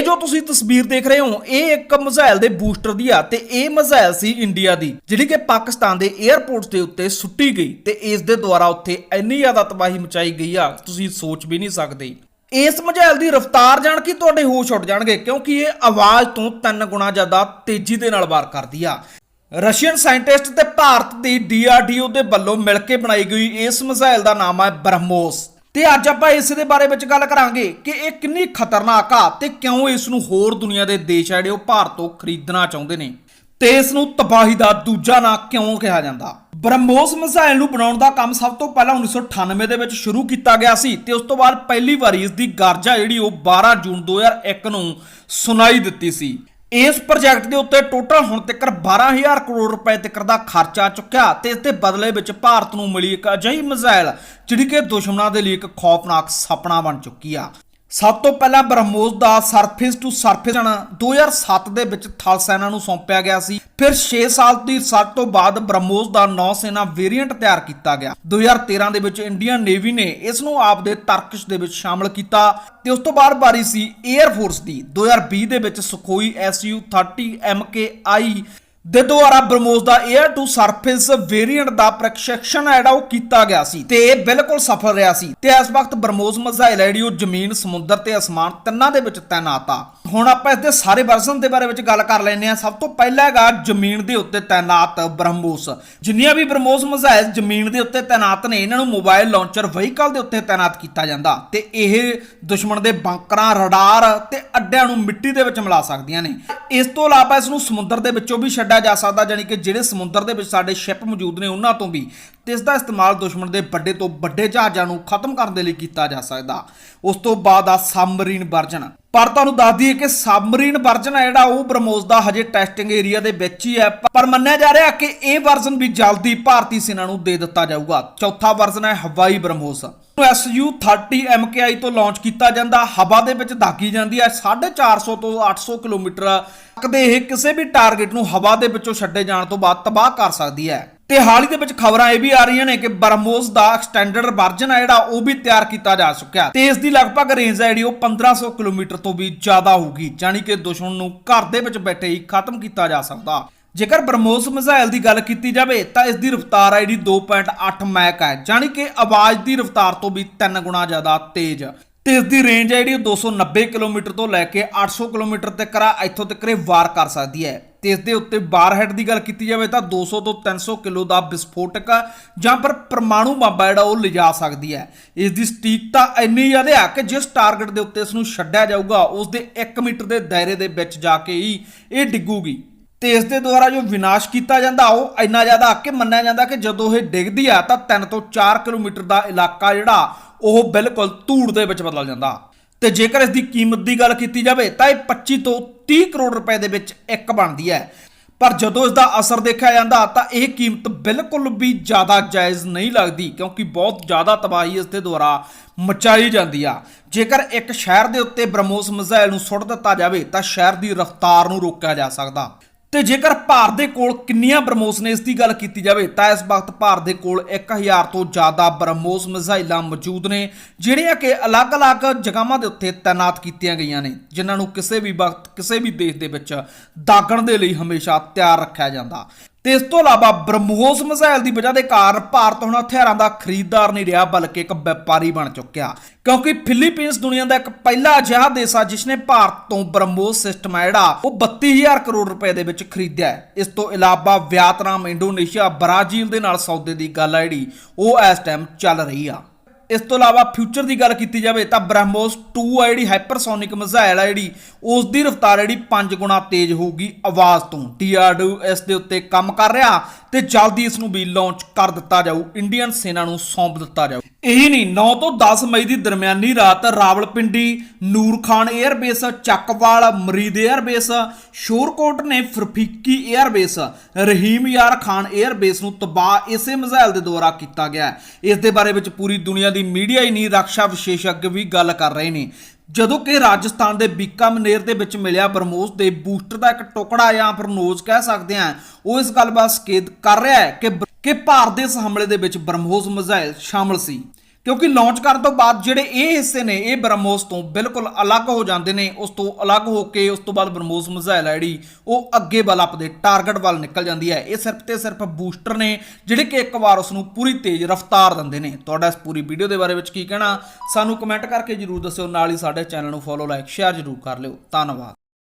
ਇਹ ਜੋ ਤੁਸੀਂ ਤਸਵੀਰ ਦੇਖ ਰਹੇ ਹੋ, ਇਹ ਇੱਕ ਮਿਜ਼ਾਈਲ ਦੇ ਬੂਸਟਰ ਦੀ ਆ ਤੇ ਇਹ ਮਿਜ਼ਾਈਲ ਸੀ ਇੰਡੀਆ ਦੀ, ਜਿਹੜੀ ਕਿ ਪਾਕਿਸਤਾਨ ਦੇ 에ਅਰਪੋਰਟਸ ਦੇ ਉੱਤੇ ਸੁੱਟੀ ਗਈ ਤੇ ਇਸ ਦੇ ਦੁਆਰਾ ਉੱਥੇ ਇੰਨੀ ਜ਼ਿਆਦਾ ਤਬਾਹੀ ਮਚਾਈ ਗਈ ਆ, ਤੁਸੀਂ ਸੋਚ ਵੀ ਨਹੀਂ ਸਕਦੇ। ਇਸ ਮਿਜ਼ਾਈਲ ਦੀ ਰਫ਼ਤਾਰ ਜਾਣ ਕੇ ਤੁਹਾਡੇ ਹੋਸ਼ ਉੱਡ ਜਾਣਗੇ, ਕਿਉਂਕਿ ਇਹ ਆਵਾਜ਼ ਤੋਂ ਤਿੰਨ ਗੁਣਾ ਜ਼ਿਆਦਾ ਤੇਜ਼ੀ ਦੇ ਨਾਲ ਵਾਰ ਕਰਦੀ ਆ। ਰਸ਼ੀਅਨ ਸਾਇੰਟਿਸਟ ਤੇ ਭਾਰਤ ਦੀ ਡੀਆਰਡੀਓ ਦੇ ਵੱਲੋਂ ਮਿਲ ਕੇ ਬਣਾਈ ਗਈ ਇਸ ਮਿਜ਼ਾਈਲ ਦਾ ਨਾਮ ਹੈ ਬ੍ਰਹਮੋਸ। ਤੇ ਅੱਜ ਆਪਾਂ ਇਸ ਦੇ ਬਾਰੇ ਵਿੱਚ ਗੱਲ ਕਰਾਂਗੇ ਕਿ ਇਹ ਕਿੰਨੀ ਖਤਰਨਾਕ ਆ ਤੇ ਕਿਉਂ ਇਸ ਨੂੰ ਹੋਰ ਦੁਨੀਆ ਦੇ ਦੇਸ਼ ਆ ਜਿਹੜੇ ਉਹ ਭਾਰਤ ਤੋਂ ਖਰੀਦਣਾ ਚਾਹੁੰਦੇ ਨੇ। ਤੇ ਇਸ ਨੂੰ ਤਬਾਹੀ ਦਾ ਦੂਜਾ ਨਾਂ ਕਿਉਂ ਕਿਹਾ ਜਾਂਦਾ? ਬ੍ਰਹਮੋਸ ਮਿਸਾਈਲ ਨੂੰ ਬਣਾਉਣ ਦਾ ਕੰਮ ਸਭ ਤੋਂ ਪਹਿਲਾਂ 1998 ਦੇ ਵਿੱਚ ਸ਼ੁਰੂ ਕੀਤਾ ਗਿਆ ਸੀ ਤੇ ਉਸ ਤੋਂ ਬਾਅਦ ਪਹਿਲੀ ਵਾਰੀ ਇਸ ਦੀ ਗਾਰਜਾ ਜਿਹੜੀ ਉਹ 12 ਜੂਨ 2001 ਨੂੰ ਸੁਣਾਈ ਦਿੱਤੀ ਸੀ। ਇਸ ਪ੍ਰੋਜੈਕਟ ਦੇ ਉੱਤੇ ਟੋਟਲ ਹੁਣ ਤੱਕ 12000 ਕਰੋੜ ਰੁਪਏ ਤੱਕ ਦਾ ਖਰਚਾ ਆ ਚੁੱਕਿਆ ਤੇ ਇਸ ਦੇ ਬਦਲੇ ਵਿੱਚ ਭਾਰਤ ਨੂੰ ਮਿਲੀ ਇੱਕ ਅਜਿਹੀ ਮਿਸਾਈਲ ਜਿਹੜੀ ਕਿ ਦੁਸ਼ਮਣਾਂ ਦੇ ਲਈ ਇੱਕ ਖੌਫਨਾਕ ਸੁਪਨਾ ਬਣ ਚੁੱਕੀ ਆ। ਸਭ ਤੋਂ ਪਹਿਲਾਂ ਬ੍ਰਹਮੋਸ ਦਾ ਸਰਫੇਸ ਟੂ ਸਰਫੇਸ 2007 ਦੇ ਵਿੱਚ ਥਲ ਸੈਨਾ ਨੂੰ ਸੌਂਪਿਆ ਗਿਆ ਸੀ। ਫਿਰ 6 ਸਾਲ ਦੀ ਸਰਚ ਤੋਂ ਬਾਅਦ ਬ੍ਰਹਮੋਸ ਦਾ ਨੌ ਸੈਨਾ ਵੇਰੀਐਂਟ ਤਿਆਰ ਕੀਤਾ ਗਿਆ। 2013 ਦੇ ਵਿੱਚ ਇੰਡੀਅਨ ਨੇਵੀ ਨੇ ਇਸ ਨੂੰ ਆਪਦੇ ਤਰਕਸ਼ ਦੇ ਵਿੱਚ ਸ਼ਾਮਲ ਕੀਤਾ ਤੇ ਉਸ ਤੋਂ ਬਾਅਦ ਬਾਰੀ ਸੀ 에ਅਰ ਫੋਰਸ ਦੀ 2020 ਦੇ ਵਿੱਚ ਸੁਖੋਈ SU 30 ਆਈ ਦੇ ਦੁਆਰਾ ਬ੍ਰਹਮੋਸ ਦਾ 에ਅਰ ਟੂ ਸਰਫੇਸ ਵੇਰੀਐਂਟ ਦਾ ਪ੍ਰਸ਼ਿਕਸ਼ਣ ਜਿਹੜਾ ਉਹ ਕੀਤਾ ਗਿਆ ਸੀ ਤੇ ਇਹ ਬਿਲਕੁਲ ਸਫਲ ਰਿਹਾ ਸੀ। ਤੇ ਇਸ ਵਕਤ ਬ੍ਰਹਮੋਸ ਮਜ਼ਾਇਲ ਜਿਹੜੀ ਉਹ ਜ਼ਮੀਨ, ਸਮੁੰਦਰ ਤੇ ਅਸਮਾਨ ਤਿੰਨਾਂ ਦੇ ਵਿੱਚ ਤੈਨਾਤ ਆ। ਹੁਣ ਆਪਾਂ ਇਸ ਦੇ ਸਾਰੇ ਵਰਜ਼ਨ ਦੇ ਬਾਰੇ ਵਿੱਚ ਗੱਲ ਕਰ ਲੈਂਦੇ ਆ ਸਭ ਤੋਂ ਪਹਿਲਾ ਹੈਗਾ ਜ਼ਮੀਨ ਦੇ ਉੱਤੇ ਤਾਇਨਾਤ ਬ੍ਰਹਮੋਸ। ਜਿੰਨੀਆਂ ਵੀ ਬ੍ਰਹਮੋਸ ਮਜ਼ਾਇਲ ਜ਼ਮੀਨ ਦੇ ਉੱਤੇ ਤਾਇਨਾਤ ਨੇ, ਇਹਨਾਂ ਨੂੰ ਮੋਬਾਈਲ ਲਾਂਚਰ ਵਹੀਕਲ ਦੇ ਉੱਤੇ ਤਾਇਨਾਤ ਕੀਤਾ ਜਾਂਦਾ। ਤੇ ਇਹ ਦੁਸ਼ਮਣ ਦੇ ਬੰਕਰਾਂ ਰਡਾਰ ਤੇ ਅੱਡਿਆਂ ਨੂੰ ਮਿੱਟੀ ਦੇ ਵਿੱਚ ਮਿਲਾ ਸਕਦੀਆਂ ਨੇ। ਇਸ ਤੋਂ ਇਲਾਵਾ ਇਸ ਨੂੰ ਸਮੁੰਦਰ ਦੇ ਵਿੱਚੋਂ ਵੀ ਛੱਡ ਛੱਡਿਆ ਜਾ ਸਕਦਾ ਜਾਨੀ ਕਿ ਜਿਹੜੇ ਸਮੁੰਦਰ ਦੇ ਵਿੱਚ ਸਾਡੇ ਸ਼ਿਪ ਮੌਜੂਦ ਨੇ, ਉਹਨਾਂ ਤੋਂ ਵੀ ਤੇ ਇਸ ਦਾ ਇਸਤੇਮਾਲ ਦੁਸ਼ਮਣ ਦੇ ਵੱਡੇ ਤੋਂ ਵੱਡੇ ਜਹਾਜ਼ਾਂ ਨੂੰ ਖਤਮ ਕਰਨ ਦੇ ਲਈ ਕੀਤਾ ਜਾ ਸਕਦਾ। ਉਸ ਤੋਂ ਬਾਅਦ ਆ ਸਬਮਰੀਨ ਵਰਜਨ। ਪਰ ਤੁਹਾਨੂੰ ਦੱਸ ਦਈਏ ਕਿ ਸਬਮਰੀਨ ਵਰਜਨ ਹੈ ਜਿਹੜਾ, ਉਹ ਬ੍ਰਹਮੋਸ ਦਾ ਹਜੇ ਟੈਸਟਿੰਗ ਏਰੀਆ ਦੇ ਵਿੱਚ ਹੀ ਹੈ। ਪਰ ਮੰਨਿਆ ਜਾ ਰਿਹਾ ਕਿ ਇਹ ਵਰਜ਼ਨ ਵੀ ਜਲਦੀ ਭਾਰਤੀ ਸੈਨਾ ਨੂੰ ਦੇ ਦਿੱਤਾ ਜਾਊਗਾ। ਚੌਥਾ ਵਰਜ਼ਨ ਹੈ ਹਵਾਈ ਬ੍ਰਹਮੋਸ। SU 30 MKI ਤੋਂ ਲਾਂਚ ਕੀਤਾ ਜਾਂਦਾ। ਹਵਾ ਦੇ ਵਿੱਚ ਦਾਗੀ ਜਾਂਦੀ ਹੈ। 450 ਤੋਂ 800 ਕਿਲੋਮੀਟਰ ਤੱਕ ਦੇ ਇਹ ਕਿਸੇ ਵੀ ਟਾਰਗੇਟ ਨੂੰ ਹਵਾ ਦੇ ਵਿੱਚੋਂ ਛੱਡੇ ਜਾਣ ਤੋਂ ਬਾਅਦ ਤਬਾਹ ਕਰ ਸਕਦੀ ਹੈ। ਤੇ ਹਾਲ ਹੀ ਦੇ ਵਿੱਚ ਖਬਰਾਂ ਇਹ ਵੀ ਆ ਰਹੀਆਂ ਨੇ ਕਿ ਬਰਮੋਸ ਦਾ ਐਕਸਟੈਂਡਡ ਵਰਜਨ ਹੈ ਜਿਹੜਾ, ਉਹ ਵੀ ਤਿਆਰ ਕੀਤਾ ਜਾ ਚੁੱਕਿਆ। ਤੇ ਇਸ ਦੀ ਲਗਭਗ ਰੇਂਜ ਹੈ ਜਿਹੜੀ, ਉਹ 1500 ਕਿਲੋਮੀਟਰ ਤੋਂ ਵੀ ਜ਼ਿਆਦਾ ਹੋਊਗੀ ਯਾਨੀ ਕਿ ਦੁਸ਼ਮਣ ਨੂੰ ਘਰ ਦੇ ਵਿੱਚ ਬੈਠੇ ਹੀ ਖਤਮ ਕੀਤਾ ਜਾ ਸਕਦਾ। ਜੇਕਰ ਬਰਮੋਸ ਮਿਜ਼ਾਈਲ ਦੀ ਗੱਲ ਕੀਤੀ ਜਾਵੇ, ਤਾਂ ਇਸ ਦੀ ਰਫ਼ਤਾਰ ਹੈ ਜਿਹੜੀ 2.8 ਮੈਕ ਹੈ ਯਾਨੀ ਕਿ ਆਵਾਜ਼ ਦੀ ਰਫ਼ਤਾਰ ਤੋਂ ਵੀ 3 ਗੁਣਾ ਜ਼ਿਆਦਾ ਤੇਜ਼। ਤੇ ਇਸ ਦੀ ਰੇਂਜ ਹੈ ਜਿਹੜੀ ਉਹ 290 ਕਿਲੋਮੀਟਰ ਤੋਂ ਲੈ ਕੇ 800 ਕਿਲੋਮੀਟਰ ਤੱਕ ਆ, ਇੱਥੋਂ ਤੱਕ ਇਹ ਵਾਰ ਕਰ ਸਕਦੀ ਹੈ। ਤੇ ਇਸ ਦੇ ਉੱਤੇ ਬਾਰਹੈਡ ਦੀ ਗੱਲ ਕੀਤੀ ਜਾਵੇ ਤਾਂ 200 ਤੋਂ 300 ਕਿਲੋ ਦਾ ਵਿਸਫੋਟਕ ਜਾਂ ਫਿਰ ਪਰਮਾਣੂ ਬੰਬ ਜਿਹੜਾ ਉਹ ਲਿਜਾ ਸਕਦੀ ਹੈ। ਇਸ ਦੀ ਸਟੀਕਤਾ ਇੰਨੀ ਜ਼ਿਆਦਾ ਆ ਕਿ ਜਿਸ ਟਾਰਗੇਟ ਦੇ ਉੱਤੇ ਇਸ ਨੂੰ ਛੱਡਿਆ ਜਾਊਗਾ ਉਸ ਦੇ 1 ਮੀਟਰ ਦੇ ਦਾਇਰੇ ਦੇ ਵਿੱਚ ਜਾ ਕੇ ਹੀ ਇਹ ਡਿੱਗੂਗੀ। ਤੇ ਇਸ ਦੇ ਦੁਆਰਾ ਜੋ ਵਿਨਾਸ਼ ਕੀਤਾ ਜਾਂਦਾ, ਉਹ ਇੰਨਾ ਜ਼ਿਆਦਾ ਕਿ ਮੰਨਿਆ ਜਾਂਦਾ ਕਿ ਜਦੋਂ ਇਹ ਡਿੱਗਦੀ ਆ, ਤਾਂ 3 ਤੋਂ 4 ਕਿਲੋਮੀਟਰ ਦਾ ਇਲਾਕਾ ਜਿਹੜਾ ਉਹ ਬਿਲਕੁਲ ਧੂੜ ਦੇ ਵਿੱਚ ਬਦਲ ਜਾਂਦਾ। ਤੇ ਜੇਕਰ ਇਸ ਦੀ ਕੀਮਤ ਦੀ ਗੱਲ ਕੀਤੀ ਜਾਵੇ, ਤਾਂ ਇਹ 25 ਤੋਂ 30 ਕਰੋੜ ਰੁਪਏ ਦੇ ਵਿੱਚ ਇੱਕ ਬਣਦੀ ਹੈ। ਪਰ ਜਦੋਂ ਇਸ ਦਾ ਅਸਰ ਦੇਖਿਆ ਜਾਂਦਾ, ਤਾਂ ਇਹ ਕੀਮਤ ਬਿਲਕੁਲ ਵੀ ਜ਼ਿਆਦਾ ਜਾਇਜ਼ ਨਹੀਂ ਲੱਗਦੀ, ਕਿਉਂਕਿ ਬਹੁਤ ਜ਼ਿਆਦਾ ਤਬਾਹੀ ਇਸ ਦੇ ਦੁਆਰਾ ਮਚਾਈ ਜਾਂਦੀ ਆ। ਜੇਕਰ ਇੱਕ ਸ਼ਹਿਰ ਦੇ ਉੱਤੇ ਬ੍ਰਹਮੋਸ ਮਿਜ਼ਾਈਲ ਨੂੰ ਸੁੱਟ ਦਿੱਤਾ ਜਾਵੇ, ਤਾਂ ਸ਼ਹਿਰ ਦੀ ਰਫ਼ਤਾਰ ਨੂੰ ਰੋਕਿਆ ਜਾ ਸਕਦਾ। ਤੇ ਜੇਕਰ ਭਾਰਤ ਦੇ ਕੋਲ ਕਿੰਨੀਆਂ ਬ੍ਰਹਮੋਸ ਨੇ, ਇਸ ਦੀ ਗੱਲ ਕੀਤੀ ਜਾਵੇ ਤਾਂ ਇਸ ਵਕਤ ਭਾਰਤ ਦੇ ਕੋਲ 1000 ਤੋਂ ਜ਼ਿਆਦਾ ਬ੍ਰਹਮੋਸ ਮਿਜ਼ਾਈਲਾਂ ਮੌਜੂਦ ਨੇ, ਜਿਹੜੀਆਂ ਕਿ ਅਲੱਗ-ਅਲੱਗ ਜਗ੍ਹਾਵਾਂ ਦੇ ਉੱਤੇ ਤਾਇਨਾਤ ਕੀਤੀਆਂ ਗਈਆਂ ਨੇ, ਜਿਨ੍ਹਾਂ ਨੂੰ ਕਿਸੇ ਵੀ ਵਕਤ, ਕਿਸੇ ਵੀ ਦੇਸ਼ ਦੇ ਵਿੱਚ ਦਾਗਣ ਦੇ ਲਈ ਹਮੇਸ਼ਾ ਤਿਆਰ ਰੱਖਿਆ ਜਾਂਦਾ। ਤੇ ਇਸ ਤੋਂ ਇਲਾਵਾ ਬ੍ਰਹਮੋਸ ਮਿਜ਼ਾਈਲ ਦੀ ਵਜ੍ਹਾ ਦੇ ਕਾਰਨ ਭਾਰਤ ਹੁਣ ਹਥਿਆਰਾਂ ਦਾ ਖਰੀਦਦਾਰ ਨਹੀਂ ਰਿਹਾ, ਬਲਕਿ ਇੱਕ ਵਪਾਰੀ ਬਣ ਚੁੱਕਿਆ। ਕਿਉਂਕਿ ਫਿਲੀਪੀਨਸ ਦੁਨੀਆ ਦਾ ਇੱਕ ਪਹਿਲਾ ਅਜਿਹਾ ਦੇਸ਼ ਆ ਜਿਸ ਨੇ ਭਾਰਤ ਤੋਂ ਬ੍ਰਹਮੋਸ ਸਿਸਟਮ ਹੈ ਜਿਹੜਾ, ਉਹ 32000 ਕਰੋੜ ਰੁਪਏ ਦੇ ਵਿੱਚ ਖਰੀਦਿਆ ਇਸ ਤੋਂ ਇਲਾਵਾ ਵਿਅਤਨਾਮ ਇੰਡੋਨੇਸ਼ੀਆ, ਬ੍ਰਾਜ਼ੀਲ ਦੇ ਨਾਲ ਸੌਦੇ ਦੀ ਗੱਲ ਹੈ ਜਿਹੜੀ, ਉਹ ਇਸ ਟਾਈਮ ਚੱਲ ਰਹੀ ਆ। ਇਸ ਤੋਂ ਇਲਾਵਾ ਫਿਊਚਰ ਦੀ ਗੱਲ ਕੀਤੀ ਜਾਵੇ ਤਾਂ ਬ੍ਰਹਮੋਸ ਟੂ ਆ ਜਿਹੜੀ ਹਾਈਪਰਸੋਨਿਕ ਮਿਜ਼ਾਈਲ ਆ ਜਿਹੜੀ ਉਸ ਦੀ ਰਫ਼ਤਾਰ ਜਿਹੜੀ 5 ਗੁਣਾ ਤੇਜ਼ ਹੋਊਗੀ ਆਵਾਜ਼ ਤੋਂ। ਟੀਆਰਡੀਓ ਇਸ ਦੇ ਉੱਤੇ ਕੰਮ ਕਰ ਰਿਹਾ ਤੇ ਜਲਦੀ ਇਸ ਨੂੰ ਵੀ ਲਾਂਚ ਕਰ ਦਿੱਤਾ ਜਾਊ ਇੰਡੀਅਨ ਸੈਨਾ ਨੂੰ ਸੌਂਪ ਦਿੱਤਾ ਜਾਊ। ਇਹੀ ਨਹੀਂ 9 ਤੋਂ 10 ਮਈ ਦੀ ਦਰਮਿਆਨੀ ਰਾਤ ਰਾਵਲਪਿੰਡੀ, ਨੂਰਖਾਨ 에ਅਰਬੇਸ ਚੱਕਵਾਲ, ਮਰੀਦ 에ਅਰਬੇਸ ਸ਼ੋਰਕੋਟ ਨੇ ਫਰਫੀਕੀ 에ਅਰਬੇਸ ਰਹੀਮ ਯਾਰ ਖਾਨ 에ਅਰਬੇਸ ਨੂੰ ਤਬਾਹ ਇਸੇ ਮਿਜ਼ਾਈਲ ਦੇ ਦੁਆਰਾ ਕੀਤਾ ਗਿਆ। ਇਸ ਦੇ ਬਾਰੇ ਵਿੱਚ ਪੂਰੀ ਦੁਨੀਆ ਦੀ ਮੀਡੀਆ ਹੀ ਨਹੀਂ ਰੱਖਿਆ ਵਿਸ਼ੇਸ਼ੱਗ ਵੀ ਗੱਲ ਕਰ ਰਹੇ ਨੇ। ਜਦੋਂ ਕਿ ਰਾਜਸਥਾਨ ਦੇ ਬੀਕਾਮਨੇਰ ਦੇ ਵਿੱਚ ਮਿਲਿਆ ਬਰਮੋਸ ਦੇ ਬੂਸਟਰ ਦਾ ਇੱਕ ਟੁਕੜਾ ਜਾਂ ਫਿਰ ਨੋਜ਼ ਕਹਿ ਸਕਦੇ ਆ ਉਹ ਇਸ ਗੱਲ ਬਾਰੇ ਸਕੇਤ ਕਰ ਰਿਹਾ ਹੈ ਕਿ ਕਿ ਭਾਰਤ ਦੇ ਇਸ ਹਮਲੇ ਦੇ ਵਿੱਚ ਬਰਮੋਸ ਮਿਜ਼ਾਈਲ ਸ਼ਾਮਲ ਸੀ। ਕਿਉਂਕਿ ਲਾਂਚ ਕਰਨ ਤੋਂ ਬਾਅਦ ਜਿਹੜੇ ਇਹ ਹਿੱਸੇ ਨੇ, ਇਹ ਬ੍ਰਹਮੋਸ ਤੋਂ ਬਿਲਕੁਲ ਅਲੱਗ ਹੋ ਜਾਂਦੇ ਨੇ, ਉਸ ਤੋਂ ਅਲੱਗ ਹੋ ਕੇ ਉਸ ਤੋਂ ਬਾਅਦ ਬ੍ਰਹਮੋਸ ਮਿਜ਼ਾਈਲ ਹੈ ਜਿਹੜੀ, ਉਹ ਅੱਗੇ ਵੱਲ ਆਪਦੇ ਟਾਰਗੇਟ ਵੱਲ ਨਿਕਲ ਜਾਂਦੀ ਹੈ। ਇਹ ਸਿਰਫ ਤੇ ਸਿਰਫ ਬੂਸਟਰ ਨੇ, ਜਿਹੜੇ ਕਿ ਇੱਕ ਵਾਰ ਉਸ ਨੂੰ ਪੂਰੀ ਤੇਜ਼ ਰਫ਼ਤਾਰ ਦਿੰਦੇ ਨੇ। ਤੁਹਾਡਾ ਇਸ ਪੂਰੀ ਵੀਡੀਓ ਦੇ ਬਾਰੇ ਵਿੱਚ ਕੀ ਕਹਿਣਾ? ਸਾਨੂੰ ਕਮੈਂਟ ਕਰਕੇ ਜਰੂਰ ਦੱਸਿਓ, ਨਾਲ ਹੀ ਸਾਡੇ ਚੈਨਲ ਨੂੰ ਫੋਲੋ ਲਾਈਕ ਸ਼ੇਅਰ ਜਰੂਰ ਕਰ ਲਿਓ। ਧੰਨਵਾਦ।